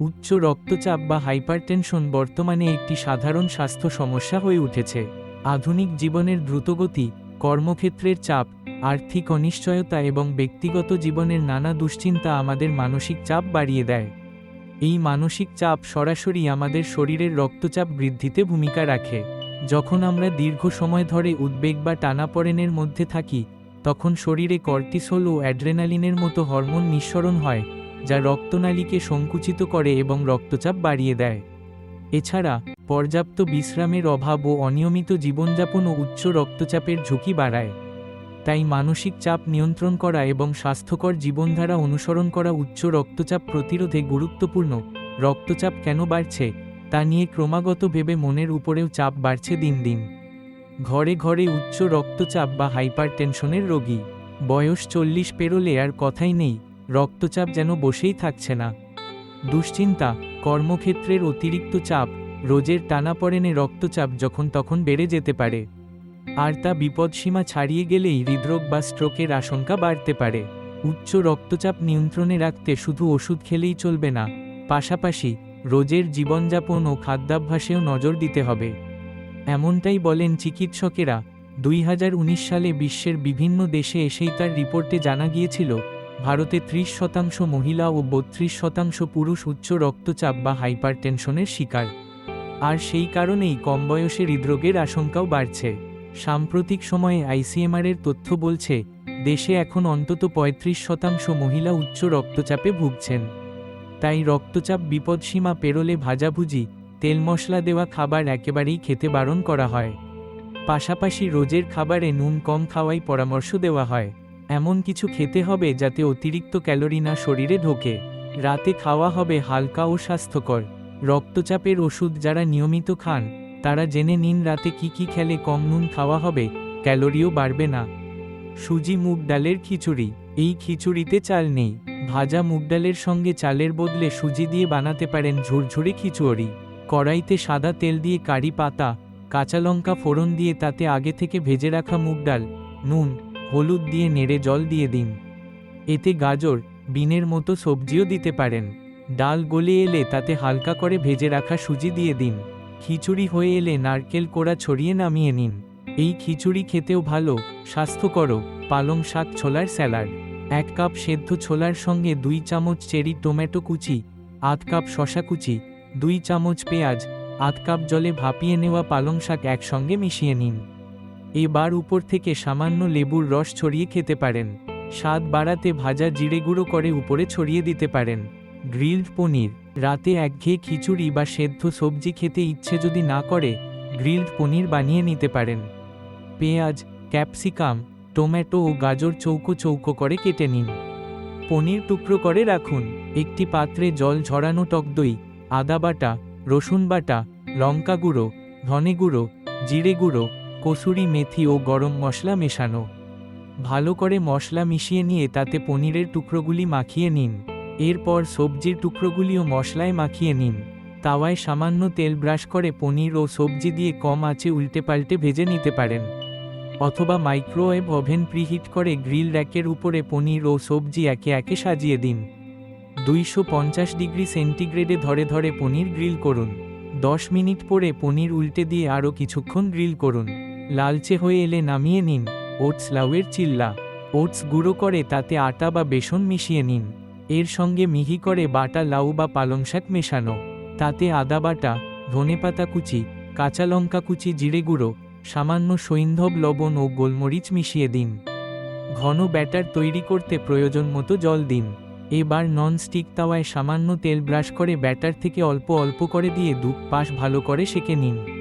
উচ্চ রক্তচাপ বা হাইপারটেনশন বর্তমানে একটি সাধারণ স্বাস্থ্য সমস্যা হয়ে উঠেছে। আধুনিক জীবনের দ্রুতগতি, কর্মক্ষেত্রের চাপ, আর্থিক অনিশ্চয়তা এবং ব্যক্তিগত জীবনের নানা দুশ্চিন্তা আমাদের মানসিক চাপ বাড়িয়ে দেয়। এই মানসিক চাপ সরাসরি আমাদের শরীরের রক্তচাপ বৃদ্ধিতে ভূমিকা রাখে। যখন আমরা দীর্ঘ সময় ধরে উদ্বেগ বা টানাপড়েনের মধ্যে থাকি, তখন শরীরে কর্টিসোল ও অ্যাড্রেনালিনের মতো হরমোন নিঃসরণ হয় যা রক্তনালীকে সংকুচিত করে এবং রক্তচাপ বাড়িয়ে দেয়। এছাড়া, পর্যাপ্ত বিশ্রামের অভাব ও অনিয়মিত জীবনযাপন ও উচ্চ রক্তচাপের ঝুঁকি বাড়ায়। তাই মানসিক চাপ নিয়ন্ত্রণ করা এবং স্বাস্থ্যকর জীবনধারা অনুসরণ করা উচ্চ রক্তচাপ প্রতিরোধে গুরুত্বপূর্ণ। রক্তচাপ কেন বাড়ছে, তা নিয়ে ক্রমাগত ভেবে মনের উপরেও চাপ বাড়ছে দিন দিন। ঘরে ঘরে উচ্চ রক্তচাপ বা হাইপারটেনশনের রোগী। বয়স চল্লিশ পেরোলে আর কথাই নেই। রক্তচাপ যেন বসেই থাকছে না। দুশ্চিন্তা, কর্মক্ষেত্রের অতিরিক্ত চাপ, রোজের টানাপড়েনে রক্তচাপ যখন তখন বেড়ে যেতে পারে। আর তা বিপদসীমা ছাড়িয়ে গেলেই হৃদরোগ বা স্ট্রোকের আশঙ্কা বাড়তে পারে। উচ্চ রক্তচাপ নিয়ন্ত্রণে রাখতে শুধু ওষুধ খেলেই চলবে না, পাশাপাশি রোজের জীবনযাপন ও খাদ্যাভ্যাসেও নজর দিতে হবে। এমনটাই বলেন চিকিৎসকেরা। দুই হাজার উনিশ সালে বিশ্বের বিভিন্ন দেশে এসেই তার রিপোর্টে জানা গিয়েছিল ভারতে ত্রিশ শতাংশ মহিলা ও বত্রিশ শতাংশ পুরুষ উচ্চ রক্তচাপ বা হাইপারটেনশনের শিকার। আর সেই কারণেই কম বয়সে হৃদরোগের আশঙ্কাও বাড়ছে। সাম্প্রতিক সময়ে আইসিএমআরের তথ্য বলছে, দেশে এখন অন্তত ৩৫ শতাংশ মহিলা উচ্চ রক্তচাপে ভুগছেন। তাই রক্তচাপ বিপদসীমা পেরোলে ভাজাভুজি, তেল মশলা দেওয়া খাবার একেবারেই খেতে বারণ করা হয়। পাশাপাশি রোজের খাবারে নুন কম খাওয়াই পরামর্শ দেওয়া হয়। এমন কিছু খেতে হবে যাতে অতিরিক্ত ক্যালোরি না শরীরে ঢোকে। রাতে খাওয়া হবে হালকা ও স্বাস্থ্যকর। রক্তচাপের ওষুধ যারা নিয়মিত খান, তারা জেনে নিন রাতে কি কি খেলে কম নুন খাওয়া হবে, ক্যালোরিও বাড়বে না। সুজি মুগ ডালের খিচুড়ি। এই খিচুড়িতে চাল নেই। ভাজা মুগ ডালের সঙ্গে চালের বদলে সুজি দিয়ে বানাতে পারেন ঝুরঝুরে খিচুড়ি। কড়াইতে সাদা তেল দিয়ে কারি পাতা, কাঁচা লঙ্কা ফোড়ন দিয়ে তাতে আগে থেকে ভেজে রাখা মুগ ডাল, নুন হলুদ দিয়ে নেড়ে জল দিয়ে দিন। এতে গাজর, বিনের মতো সবজিও দিতে পারেন। ডাল গলে এলে তাতে হালকা করে ভেজে রাখা সুজি দিয়ে দিন। খিচুড়ি হয়ে এলে নারকেল কোড়া ছড়িয়ে নামিয়ে নিন। এই খিচুড়ি খেতেও ভালো, স্বাস্থ্যকর পালং শাক ছোলার স্যালাড। এক কাপ সেদ্ধ ছোলার সঙ্গে দুই চামচ চেরি টমেটো কুচি, আধ কাপ শশা কুচি, দুই চামচ পেঁয়াজ, আধ কাপ জলে ভাপিয়ে নেওয়া পালং শাক একসঙ্গে মিশিয়ে নিন। এবার উপর থেকে সামান্য লেবুর রস ছড়িয়ে খেতে পারেন। স্বাদ বাড়াতে ভাজা জিরে গুঁড়ো করে উপরে ছড়িয়ে দিতে পারেন। গ্রিলড পনির, রাতে একঘেয়ে খিচুড়ি বা সেদ্ধ সবজি খেতে ইচ্ছে যদি না করে, গ্রিলড পনির বানিয়ে নিতে পারেন। পেঁয়াজ, ক্যাপসিকাম, টমেটো ও গাজর চৌকো চৌকো করে কেটে নিন। পনির টুকরো করে রাখুন। একটি পাত্রে জল ঝরানো টক দই, আদা বাটা, রসুন বাটা, লঙ্কা গুঁড়ো, ধনে গুঁড়ো, জিরে গুঁড়ো কসুরি মেথি ও গরম মশলা মেশানো। ভালো করে মশলা মিশিয়ে নিয়ে তাতে পনিরের টুকরোগুলি মাখিয়ে নিন। এরপর সবজির টুকরোগুলিও মশলায় মাখিয়ে নিন। তাওয়ায় সামান্য তেল ব্রাশ করে পনির ও সবজি দিয়ে কম আঁচে উল্টে পাল্টে ভেজে নিতে পারেন। অথবা মাইক্রোওয়েভ ওভেন প্রিহিট করে গ্রিল র্যাকের উপরে পনির ও সবজি একে একে সাজিয়ে দিন। দুইশো পঞ্চাশ ডিগ্রি সেন্টিগ্রেডে ধরে ধরে পনির গ্রিল করুন। দশ মিনিট পরে পনির উল্টে দিয়ে আরও কিছুক্ষণ গ্রিল করুন। লালচে হয়ে এলে নামিয়ে নিন। ওটস লাউয়ের চিল্লা। ওটস গুঁড়ো করে তাতে আটা বা বেসন মিশিয়ে নিন। এর সঙ্গে মিহি করে বাটা লাউ বা পালং শাক মেশানো। তাতে আদা বাটা ধনেপাতা কুচি, কাঁচা লঙ্কা কুচি, জিরে গুঁড়ো, সামান্য সৈন্ধব লবণ ও গোলমরিচ মিশিয়ে দিন। ঘন ব্যাটার তৈরি করতে প্রয়োজন মতো জল দিন। এবার নন স্টিক তাওয়ায় সামান্য তেল ব্রাশ করে ব্যাটার থেকে অল্প অল্প করে দিয়ে দু পাশ ভালো করে সেকে নিন।